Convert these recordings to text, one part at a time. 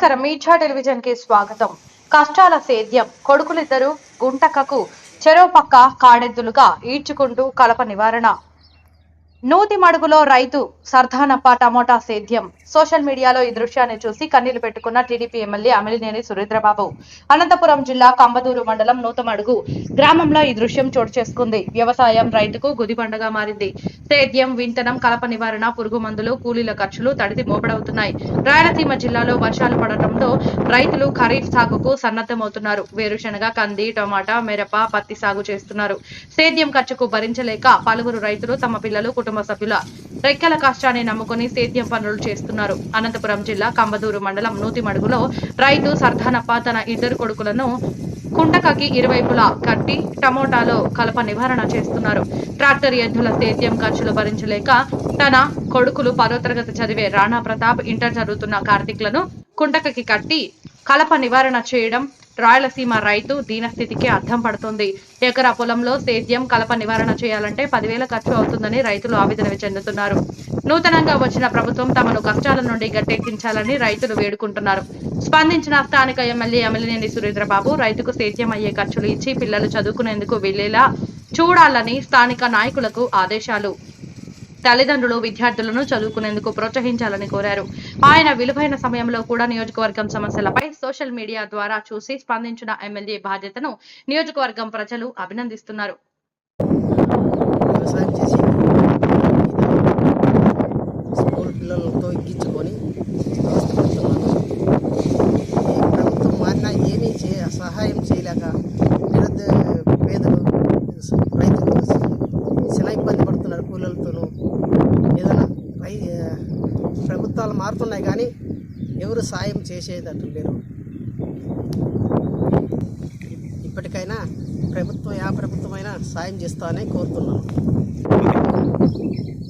నమస్కారం. మీఠా టెలివిజన్కి స్వాగతం. కష్టాల సేద్యం. కొడుకులిద్దరూ గుంటకకు చెరో పక్క కాడెద్దులుగా ఈడ్చుకుంటూ కలప నివారణ. నూతి మడుగులో రైతు సర్దానప్ప టమోటా సేద్యం. సోషల్ మీడియాలో ఈ దృశ్యాన్ని చూసి కన్నీళ్ళు పెట్టుకున్న టీడీపీ ఎమ్మెల్యే అమిలినేని సురేంద్రబాబు. అనంతపురం జిల్లా కంబదూరు మండలం నూతమడుగు గ్రామంలో ఈ దృశ్యం చోటు చేసుకుంది. వ్యవసాయం రైతుకు గుదిబండగా మారింది. సేద్యం వింతనం కలప నివారణ పురుగు మందులు కూలీల ఖర్చులు తడిది మోపడవుతున్నాయి. రాయలసీమ జిల్లాలో వర్షాలు పడటంతో రైతులు ఖరీఫ్ సాగుకు సన్నద్ధమవుతున్నారు. వేరుశనగ కంది టమాటా మిరప పత్తి సాగు చేస్తున్నారు. సేద్యం ఖర్చుకు భరించలేక పలువురు రైతులు తమ పిల్లలు కుటుంబ కుటుంబ సభ్యుల రెక్కల కష్టాన్ని నమ్ముకుని సేద్యం పనులు చేస్తున్నారు. అనంతపురం జిల్లా కంబదూరు మండలం నూతిమడుగులో రైతు సర్దానప్ప తన ఇద్దరు కొడుకులను కుండకకి ఇరువైపులా కట్టి టమోటాలో కలప నివారణ చేస్తున్నారు. ట్రాక్టర్ ఎద్దుల సేద్యం ఖర్చులు భరించలేక తన కొడుకులు పదో తరగతి చదివే రాణా ప్రతాప్ ఇంటర్ చదువుతున్న కార్తీక్లను కుండకకి కట్టి కలప నివారణ చేయడం రాయలసీమ రైతు దీనస్థితికి అర్థం పడుతుంది. ఎకరా పొలంలో సేద్యం కలప నివారణ చేయాలంటే పదివేల ఖర్చు అవుతుందని రైతులు ఆవేదన చెందుతున్నారు. నూతనంగా వచ్చిన ప్రభుత్వం తమను కష్టాల నుండి గట్టెక్కించాలని రైతులు వేడుకుంటున్నారు. స్పందించిన స్థానిక ఎమ్మెల్యే అమిలినేని సురేంద్రబాబు రైతుకు సేద్యం అయ్యే ఖర్చులు ఇచ్చి పిల్లలు చదువుకునేందుకు వెళ్ళేలా చూడాలని స్థానిక నాయకులకు ఆదేశాలు. తల్లిదండ్రులు విద్యార్థులను చదువుకునేందుకు ప్రోత్సహించాలని కోరారు. ఆయన విలువైన సమయంలో కూడా నియోజకవర్గం సమస్యలపై సోషల్ మీడియా ద్వారా చూసి స్పందించిన ఎమ్మెల్యే బాధ్యతను నియోజకవర్గం ప్రజలు అభినందిస్తున్నారు. ప్రభుత్వాలు మారుతున్నాయి కానీ ఎవరు సాయం చేసేటట్టు లేరు. ఇప్పటికైనా ప్రభుత్వం యా ప్రభుత్వమైనా సాయం చేస్తానని కోరుతున్నాను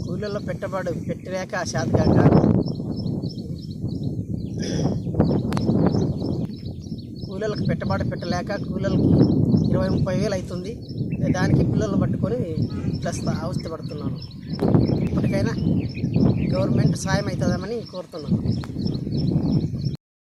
కూలీల్లో పెట్టబడి పెట్టలేక శాతకాక కూలీలకు పెట్టుబడి పెట్టలేక కూలీలకి ఇరవై ముప్పై వేలు అవుతుంది. దానికి పిల్లలు పట్టుకొని ఇట్లా అవస్థ పడుతున్నాను. ఇప్పటికైనా గవర్నమెంట్ సాయం అవుతుందామని కోరుతున్నాను.